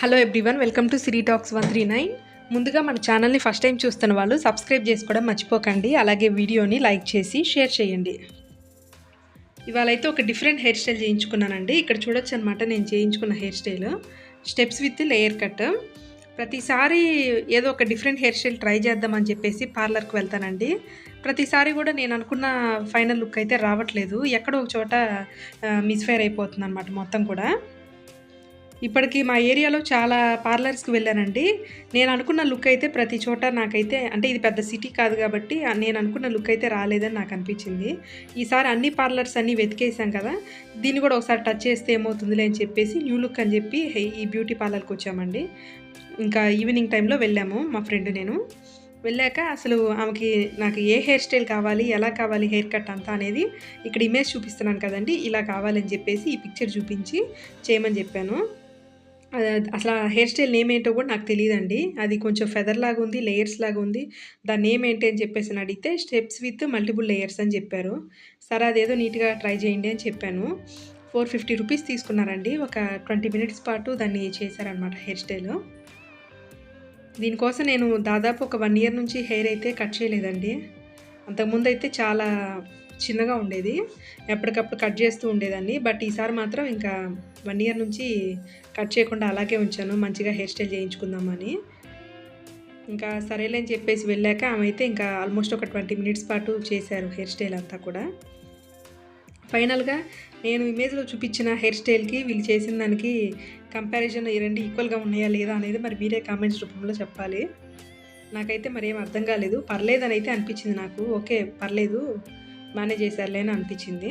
Hello everyone welcome to Siri talks one three nine ముందుగా మన ఛానల్ని ఫస్ట్ టైం చూస్తున్న వాళ్ళు సబ్స్క్రైబ్ చేసుకోవడం మర్చిపోకండి అలాగే వీడియోని లైక్ చేసి షేర్ చేయండి. ఇవాళ అయితే ఒక డిఫరెంట్ హెయిర్ స్టైల్ చేయించుకున్నానండి. ఇక్కడ చూడొచ్చు అనమాట నేను చేయించుకున్న hair style steps with layer cut ప్రతిసారి ఏదో ఒక డిఫరెంట్ హెయిర్ స్టైల్ ట్రై చేద్దామని చెప్పేసి పార్లర్కి వెళ్తానండి. ప్రతిసారి కూడా నేను అనుకున్న ఫైనల్ లుక్ అయితే రావట్లేదు. ఎక్కడో ఒక చోట మిస్ఫైర్ అయిపోతుంది అనమాట మొత్తం కూడా. ఇప్పటికి మా ఏరియాలో చాలా పార్లర్స్కి వెళ్ళానండి. నేను అనుకున్న లుక్ అయితే ప్రతి చోట నాకైతే అంటే ఇది పెద్ద సిటీ కాదు కాబట్టి నేను అనుకున్న లుక్ అయితే రాలేదని నాకు అనిపించింది. ఈసారి అన్ని పార్లర్స్ అన్నీ వెతికేసాం కదా దీన్ని కూడా ఒకసారి టచ్ చేస్తే ఏమవుతుందిలే అని చెప్పేసి న్యూ లుక్ అని చెప్పి ఈ బ్యూటీ పార్లర్కి వచ్చామండి. ఇంకా ఈవినింగ్ టైంలో వెళ్ళాము మా ఫ్రెండ్ నేను. వెళ్ళాక అసలు ఆమెకి నాకు ఏ హెయిర్ స్టైల్ కావాలి ఎలా కావాలి హెయిర్ కట్ అంతా అనేది ఇక్కడ ఇమేజ్ చూపిస్తున్నాను కదండి ఇలా కావాలని చెప్పేసి ఈ పిక్చర్ చూపించి చేయమని చెప్పాను. అసలు ఆ హెయిర్ స్టైల్ నేమ్ ఏంటో కూడా నాకు తెలియదండి అది కొంచెం ఫెదర్ లాగా ఉంది లేయర్స్ లాగా ఉంది. దాని నేమ్ ఏంటి అని చెప్పేసి అని అడిగితే స్టెప్స్ విత్ మల్టిపుల్ లేయర్స్ అని చెప్పారు. సరే అదేదో నీట్గా ట్రై చేయండి అని చెప్పాను. ఫోర్ ఫిఫ్టీ రూపీస్ తీసుకున్నారండి. ఒక ట్వంటీ మినిట్స్ పాటు దాన్ని చేశారనమాట హెయిర్ స్టైల్. దీనికోసం నేను దాదాపు ఒక వన్ ఇయర్ నుంచి హెయిర్ అయితే కట్ చేయలేదండి. అంతకుముందు అయితే చాలా చిన్నగా ఉండేది. ఎప్పటికప్పుడు కట్ చేస్తూ ఉండేదాన్ని. బట్ ఈసారి మాత్రం ఇంకా వన్ ఇయర్ నుంచి కట్ చేయకుండా అలాగే ఉంచాను. మంచిగా హెయిర్ స్టైల్ చేయించుకుందామని ఇంకా సరేలే అని చెప్పేసి వెళ్ళాక ఆమె అయితే ఇంకా ఆల్మోస్ట్ ఒక ట్వంటీ మినిట్స్ పాటు చేశారు హెయిర్ స్టైల్ అంతా కూడా. ఫైనల్గా నేను ఇమేజ్లో చూపించిన హెయిర్ స్టైల్కి వీళ్ళు చేసిన దానికి కంపారిజన్ ఈ రెండు ఈక్వల్గా ఉన్నాయా లేదా అనేది మరి మీరే కామెంట్స్ రూపంలో చెప్పాలి. నాకైతే మరి ఏం అర్థం కాలేదు. పర్లేదని అయితే అనిపించింది నాకు. ఓకే పర్లేదు. బాగానే చేశారులే అని అనిపించింది.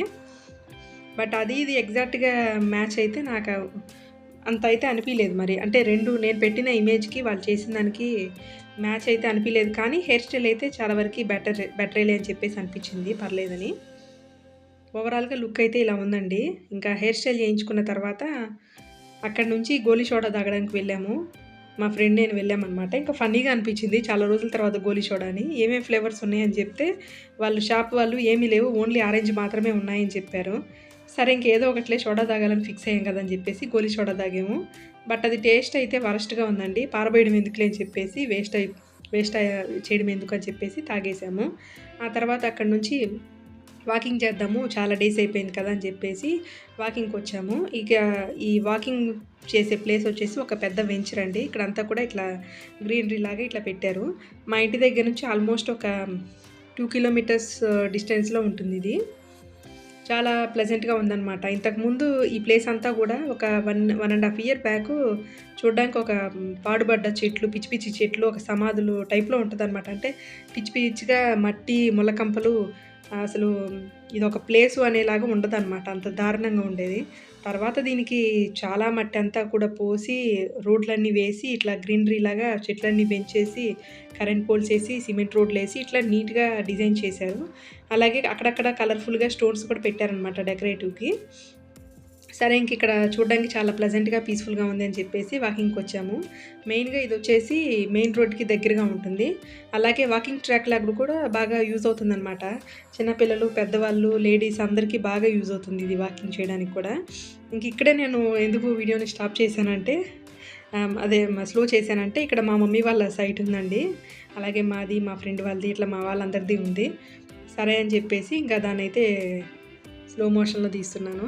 బట్ అది ఇది ఎగ్జాక్ట్గా మ్యాచ్ అయితే నాకు అంత అయితే అనిపించలేదు మరి. అంటే రెండు నేను పెట్టిన ఇమేజ్కి వాళ్ళు చేసిన దానికి మ్యాచ్ అయితే అనిపించలేదు. కానీ హెయిర్ స్టైల్ అయితే చాలా వరకు బెటర్ బెటరేలే అని చెప్పేసి అనిపించింది. పర్లేదని. ఓవరాల్గా లుక్ అయితే ఇలా ఉందండి. ఇంకా హెయిర్ స్టైల్ చేయించుకున్న తర్వాత అక్కడ నుంచి గోలీ సోడా తాగడానికి వెళ్ళాము. మా ఫ్రెండ్ నేను వెళ్ళామన్నమాట. ఇంకా ఫన్నీగా అనిపించింది. చాలా రోజుల తర్వాత గోలీ చూడని అని. ఏమేమి ఫ్లేవర్స్ ఉన్నాయని చెప్తే వాళ్ళు షాప్ వాళ్ళు ఏమీ లేవు. ఓన్లీ ఆరెంజ్ మాత్రమే ఉన్నాయని చెప్పారు. సరే ఇంకేదో ఒకట్లే సోడా తాగాలని ఫిక్స్ అయ్యాం కదని చెప్పేసి గోలీ సోడా తాగాము. బట్ అది టేస్ట్ అయితే వరస్ట్గా ఉందండి. పారబోయడం ఎందుకులే అని చెప్పేసి వేస్ట్ అయి వేస్ట్ అయ్య- చేయడం ఎందుకు అని చెప్పేసి తాగేసాము. ఆ తర్వాత అక్కడ నుంచి వాకింగ్ చేద్దాము చాలా డేస్ అయిపోయింది కదా అని చెప్పేసి వాకింగ్కి వచ్చాము. ఇక ఈ వాకింగ్ చేసే ప్లేస్ వచ్చేసి ఒక పెద్ద వెంచర్ అండి. ఇక్కడ అంతా కూడా ఇట్లా గ్రీనరీ లాగా ఇట్లా పెట్టారు. మా ఇంటి దగ్గర నుంచి ఆల్మోస్ట్ ఒక టూ కిలోమీటర్స్ డిస్టెన్స్లో ఉంటుంది ఇది. చాలా ప్లెజెంట్గా ఉందన్నమాట. ఇంతకుముందు ఈ ప్లేస్ అంతా కూడా ఒక one one and half year back చూడడానికి ఒక పాడుబడ్డ చెట్లు పిచ్చి పిచ్చి చెట్లు ఒక సమాధులు టైప్లో ఉంటుంది అనమాట అంటే పిచ్చి పిచ్చిగా మట్టి ములకంపలు అసలు ఇది ఒక ప్లేసు అనేలాగా ఉండదు అనమాట అంత దారుణంగా ఉండేది. తర్వాత దీనికి చాలా మట్టి అంతా కూడా పోసి రోడ్లన్నీ వేసి ఇట్లా గ్రీనరీ లాగా చెట్లన్నీ పెంచేసి కరెంట్ పోల్స్ వేసి సిమెంట్ రోడ్లు వేసి ఇట్లా నీట్గా డిజైన్ చేశారు. అలాగే అక్కడక్కడ కలర్ఫుల్గా స్టోన్స్ కూడా పెట్టారనమాట డెకరేటివ్కి సరే ఇంక ఇక్కడ చూడడానికి చాలా ప్లెజెంట్గా పీస్ఫుల్గా ఉంది అని చెప్పేసి వాకింగ్కి వచ్చాము. మెయిన్గా ఇది వచ్చేసి మెయిన్ రోడ్కి దగ్గరగా ఉంటుంది. అలాగే వాకింగ్ ట్రాక్ లాగా కూడా బాగా యూజ్ అవుతుంది అనమాట చిన్నపిల్లలు పెద్దవాళ్ళు లేడీస్ అందరికీ బాగా యూజ్ అవుతుంది ఇది వాకింగ్ చేయడానికి కూడా. ఇంక ఇక్కడే నేను ఎందుకు వీడియోని స్టాప్ చేశానంటే అదే స్లో చేశానంటే ఇక్కడ మా మమ్మీ వాళ్ళ సైట్ ఉందండి. అలాగే మాది మా ఫ్రెండ్ వాళ్ళది ఇట్లా మా వాళ్ళందరిది ఉంది. సరే అని చెప్పేసి ఇంకా దాన్ని అయితే స్లో మోషన్లో తీస్తున్నాను.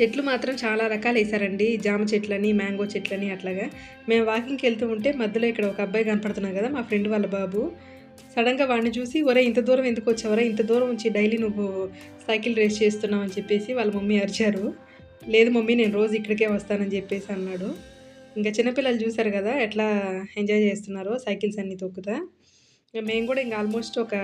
చెట్లు మాత్రం చాలా రకాలు వేసారండి జామ చెట్లని మ్యాంగో చెట్లని అట్లాగా. మేము వాకింగ్కి వెళ్తూ ఉంటే మధ్యలో ఇక్కడ ఒక అబ్బాయి కనపడుతున్నాం కదా మా ఫ్రెండ్ వాళ్ళ బాబు. సడన్గా వాడిని చూసి ఒరే ఇంత దూరం ఎందుకు వచ్చావరా ఇంత దూరం నుంచి డైలీ నువ్వు సైకిల్ రేస్ చేస్తున్నావు అని చెప్పేసి వాళ్ళ మమ్మీ అరిచారు. లేదు మమ్మీ నేను రోజు ఇక్కడికే వస్తానని చెప్పేసి అన్నాడు. ఇంకా చిన్నపిల్లలు చూశారు కదా ఎట్లా ఎంజాయ్ చేస్తున్నారో సైకిల్స్ అన్నీ తొక్కుతా. ఇంకా మేము కూడా ఇంకా ఆల్మోస్ట్ ఒక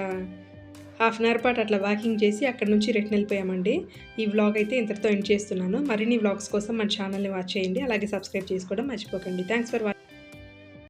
హాఫ్ అన్ అవర్ పాటు అట్లా వాకింగ్ చేసి అక్కడ నుంచి రిటర్న్ వెళ్ళిపోయామండి. ఈ వ్లాగ్ అయితే ఇంతటితో ఎండ్ చేస్తున్నాను. మరిన్ని వ్లాగ్స్ కోసం మన ఛానల్ని వాచ్ చేయండి. అలాగే సబ్స్క్రైబ్ చేసుకోవడం మర్చిపోకండి. Thanks for